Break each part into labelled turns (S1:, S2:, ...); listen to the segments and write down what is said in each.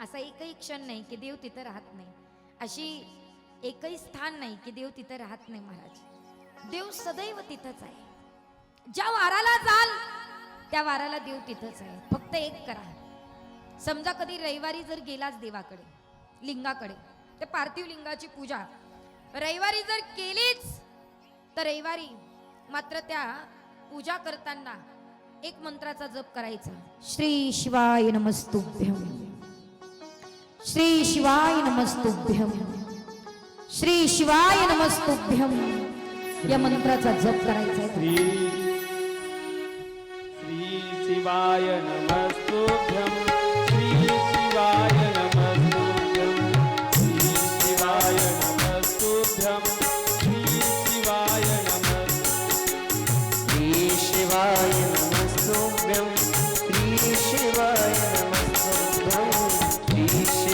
S1: असा एकही क्षण नाही की देव तिथं राहत नाही. अशी एकही स्थान नाही की देव तिथं राहत नाही महाराज. देव सदैव तिथंच आहे. ज्या वाराला जाल त्या वाराला देव तिथंच आहे. फक्त एक करा. समजा कधी रविवारी जर गेलाच देवाकडे लिंगाकडे त्या पार्थिव लिंगाची पूजा. रविवारी जर केलीच तर रविवारी मात्र त्या पूजा करताना एक मंत्राचा जप करायचा. श्री शिवाय नमस्तुभ्यम श्री शिवाय नमस्तुभ्यम श्री शिवाय नमस्तुभ्यम या मंत्राचा जप करायचा
S2: श्री श्री शिवाय नमस्तुभ्यं.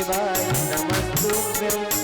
S2: शिवाय नमस्तुभ्यं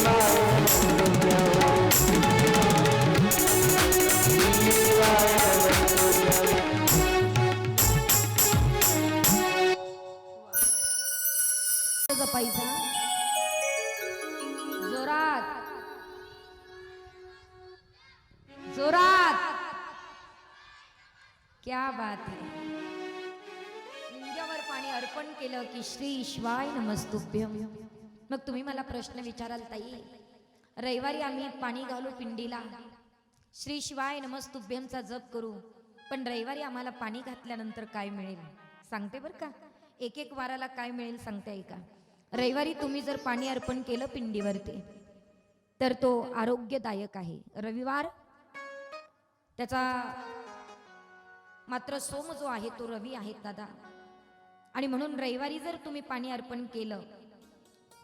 S2: श्री शिवाय
S1: जोरात. जोरात. क्या बात है. लिंग्यावर पाणी अर्पण केलं की श्री शिवाय नमस्तुभ्यम. मग तुम्ही मला प्रश्न विचाराल ताई. रविवारी आम्ही पाणी घालू पिंडीला. श्री शिवाय नमस्तुभ्यमचा जप करू. पण रविवारी आम्हाला पाणी घातल्यानंतर काय मिळेल? सांगते बरं का? एक एक वाराला काय मिळेल सांगते ऐका रविवारी तुम्ही जर पाणी अर्पण केलं पिंडीवरती तर तो आरोग्यदायक आहे. रविवार? त्याचा मात्र सोम जो आहे तो रवी आहे दादा. आणि म्हणून रविवारी जर तुम्ही पाणी अर्पण केलं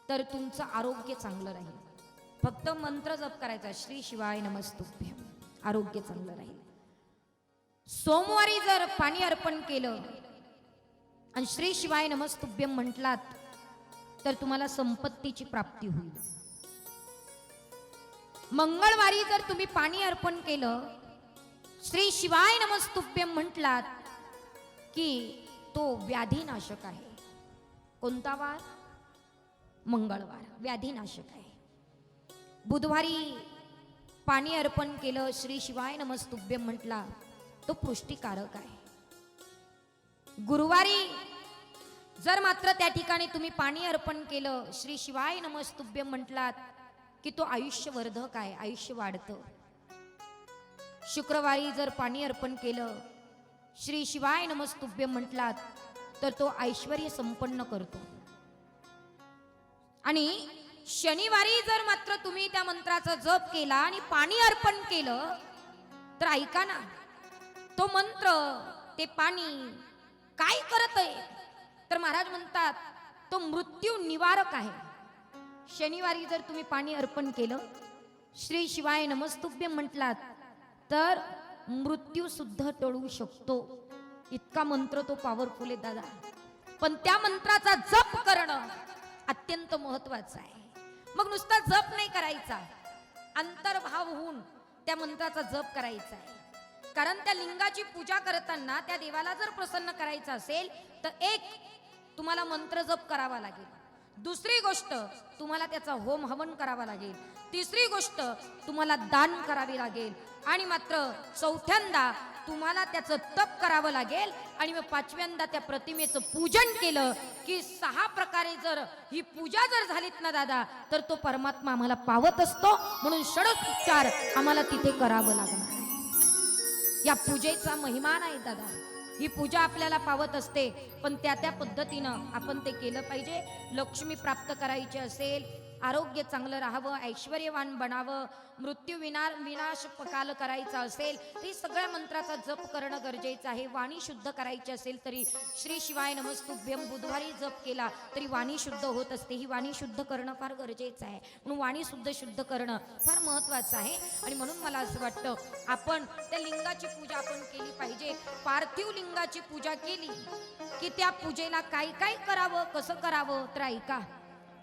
S1: तर तुमचं आरोग्य चांगलं राहील. फक्त मंत्र जप करायचा श्री शिवाय नमस्तुभ्यम आरोग्य चांगलं राहील. सोमवारी जर पाणी अर्पण केलं आणि श्री शिवाय नमस्तुभ्यम म्हटलात तर तुम्हाला संपत्तीची प्राप्ती होईल. मंगळवारी जर तुम्ही पाणी अर्पण केलं श्री शिवाय नमस्तुभ्यम म्हटलात की तो व्याधीनाशक आहे. कोणता वार? मंगळवार. व्याधीनाशक आहे. बुधवारी पाणी अर्पण केलं श्री शिवाय नमस्तुभ्यम म्हटला तो पुष्टिकारक आहे. गुरुवारी जर मात्र त्या ठिकाणी तुम्ही पाणी अर्पण केलं श्री शिवाय नमस्तुभ्यम म्हटलात की तो आयुष्यवर्धक आहे आयुष्य वाढतं. शुक्रवारी जर पाणी अर्पण केलं श्री शिवाय नमस्तुभ्यम म्हटलात तर तो ऐश्वर संपन्न करतो. आणि शनिवारी जर मात्र तुम्ही त्या मंत्राचा जप केला आणि पाणी अर्पण केलं तर ऐका ना तो मंत्र ते पाणी काय करत आहे? तर महाराज म्हणतात तो मृत्यू निवारक आहे. शनिवारी जर तुम्ही पाणी अर्पण केलं श्री शिवाय नमस्तुभ्य म्हटलात तर मृत्यू सुद्धा टळू शकतो. इतका मंत्र तो पॉवरफुल आहे दादा. पण त्या मंत्राचा जप करणं अत्यंत महत्त्वाचा आहे. मग नुसता जप नाही करायचा. अंतर्भाव होऊन त्या मंत्राचा जप करायचा आहे. कारण त्या लिंगाची पूजा करताना त्या देवाला जर प्रसन्न करायचं असेल तर एक तुम्हाला मंत्र जप करावा लागेल. दुसरी गोष्ट तुम्हाला त्याचा होम हवन करावा लागेल. तिसरी गोष्ट तुम्हाला दान करावी लागेल. आणि मात्र चौथ्यांदा तुम्हाला त्याचं तप करावं लागेल. आणि मग पाचव्यांदा त्या प्रतिमेचं पूजन केलं की सहा प्रकारे जर ही पूजा जर झालीत ना दादा तर तो परमात्मा आम्हाला पावत असतो. म्हणून षडोपचार आम्हाला तिथे करावं लागणार. या पूजेचा महिमा नाही दादा. ही पूजा आपल्याला पावत असते. पण त्या त्या पद्धतीनं आपण ते केलं पाहिजे. लक्ष्मी प्राप्त करायची असेल आरोग्य चांगलं राहावं ऐश्वर्यवान बनावं मृत्यू विना विनाश काल करायचा असेल तरी सगळ्या मंत्राचा जप करणं गरजेचं आहे. वाणी शुद्ध करायची असेल तरी श्री शिवाय नमस्तुभ्यम बुधवारी जप केला तरी वाणी शुद्ध होत असते. ही वाणी शुद्ध करणं फार गरजेचं आहे. म्हणून वाणी शुद्ध शुद्ध करणं फार महत्वाचं आहे. आणि म्हणून मला असं वाटतं आपण त्या लिंगाची पूजा आपण केली पाहिजे. पार्थिव लिंगाची पूजा केली की त्या पूजेला काय काय करावं कसं करावं? तर ऐका.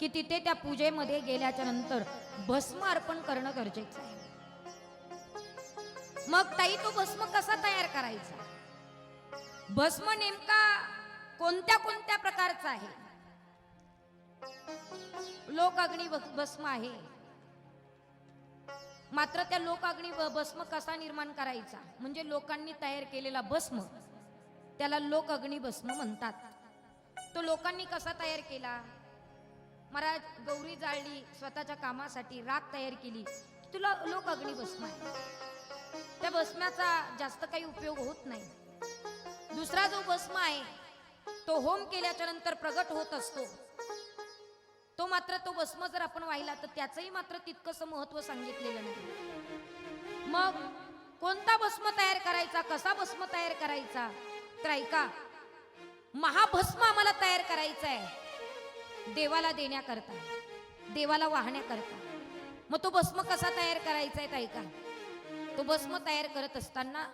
S1: की तिथे त्या पूजेमध्ये गेल्याच्यानंतर भस्म अर्पण करणं गरजेचं आहे. मग ताई तो भस्म कसा तयार करायचा? भस्म नेमका कोणत्या कोणत्या प्रकारचा आहे? लोक अग्नी भस्म आहे. मात्र त्या लोक अग्नी भस्म कसा निर्माण करायचा? म्हणजे लोकांनी तयार केलेला भस्म त्याला लोक अग्नी भस्म म्हणतात. तो लोकांनी कसा तयार केला? महाराज गौरी जाळली स्वतःच्या कामासाठी राख तयार केली. तुला लोक अग्नी भस्म आहे त्या भस्माचा जास्त काही उपयोग होत नाही. दुसरा जो भस्म आहे तो होम केल्याच्यानंतर प्रगट होत असतो. तो मात्र तो भस्म जर आपण वाहिला तर त्याचंही मात्र तितकंसं महत्त्व सांगितलेलं नाही. मग कोणता भस्म तयार करायचा कसा भस्म तयार करायचा? तर ऐका महाभस्म आम्हाला तयार करायचा आहे देवाला देण्याकरता देवाला वाहण्याकरता. मग तो भस्म कसा तयार करायचा आहे तर ऐका तो भस्म तयार करत असताना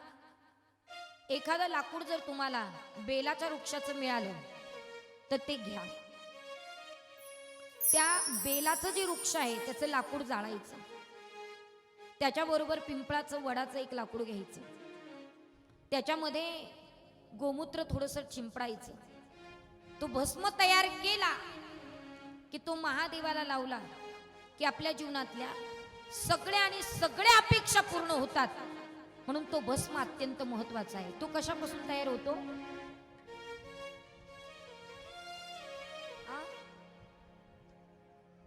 S1: एखादं लाकूड जर तुम्हाला बेलाच्या वृक्षाचं मिळालं तर ते घ्या. त्या बेलाचं जे वृक्ष आहे त्याचं लाकूड जाळायचं. त्याच्याबरोबर पिंपळाचं वडाचं एक लाकूड घ्यायचं. त्याच्यामध्ये गोमूत्र थोडंसं चिंपडायचं. तो भस्म तयार केला की तो महादेवाला लावला की आपल्या जीवनातल्या सगळ्या आणि सगळ्या अपेक्षा पूर्ण होतात. म्हणून तो भस्म अत्यंत महत्त्वाचा आहे. तो कशापासून तयार होतो?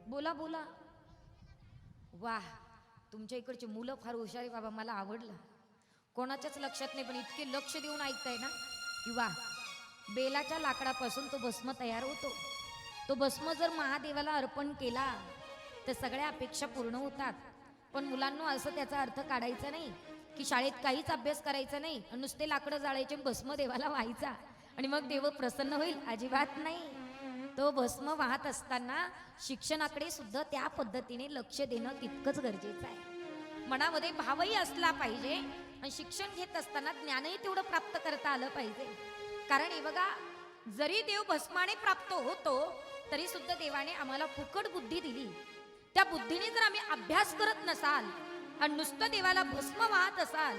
S1: बोला बोला. वा तुमच्या इकडची मुलं फार हुशार आहे बाबा मला आवडलं. कोणाच्याच लक्षात नाही पण इतके लक्ष देऊन ऐकताय ना? की वा बेलाच्या लाकडापासून तो भस्म तयार होतो. तो भस्म जर महादेवाला अर्पण केला तर सगळ्या अपेक्षा पूर्ण होतात. पण मुलांना असं त्याचा अर्थ काढायचा नाही की शाळेत काहीच अभ्यास करायचा नाही नुसते लाकडं जाळायचे भस्म देवाला व्हायचा आणि मग देव प्रसन्न होईल? अजिबात नाही. तो भस्म वाहत असताना शिक्षणाकडे सुद्धा त्या पद्धतीने लक्ष देणं तितकंच गरजेचं आहे. मनामध्ये भावही असला पाहिजे आणि शिक्षण घेत असताना ज्ञानही तेवढं प्राप्त करता आलं पाहिजे. कारण हे बघा जरी देव भस्माने प्राप्त होतो तरी सुद्धा देवाने आम्हाला फुकट बुद्धी दिली. त्या बुद्धीने जर आम्ही अभ्यास करत नसाल आणि नुसतं देवाला भस्म वाहत असाल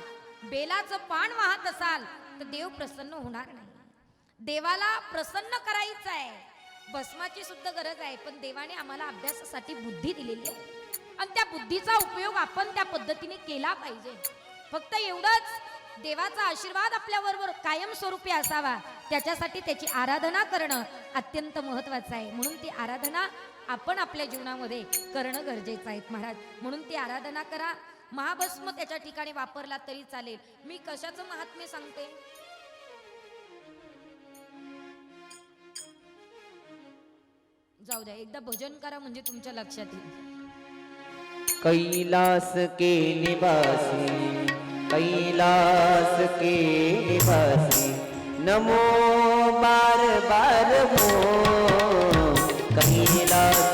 S1: बेलाचं पान वाहत असाल तर देव प्रसन्न होणार नाही. देवाला प्रसन्न करायचं आहे. भस्माची सुद्धा गरज आहे पण देवाने आम्हाला अभ्यासासाठी बुद्धी दिलेली आहे. आणि त्या बुद्धीचा उपयोग आपण त्या पद्धतीने केला पाहिजे. फक्त एवढंच देवाचा आशीर्वाद आपल्या बरोबर कायमस्वरूपी असावा. त्याच्यासाठी त्याची आराधना करणं अत्यंत महत्वाचं आहे. म्हणून ती आराधना आपण आपल्या जीवनामध्ये करणं गरजेचं आहे महाराज. म्हणून ती आराधना करा. महाभस्म त्याच्या ठिकाणी वापरला तरी चालेल. मी कशाचं महात्म्य सांगते? जाऊ द्या एकदा भजन करा म्हणजे तुमच्या लक्षात येईल.
S3: कैलास के निवासी कैलास के निवासी। नमो बार बार हो। कैलास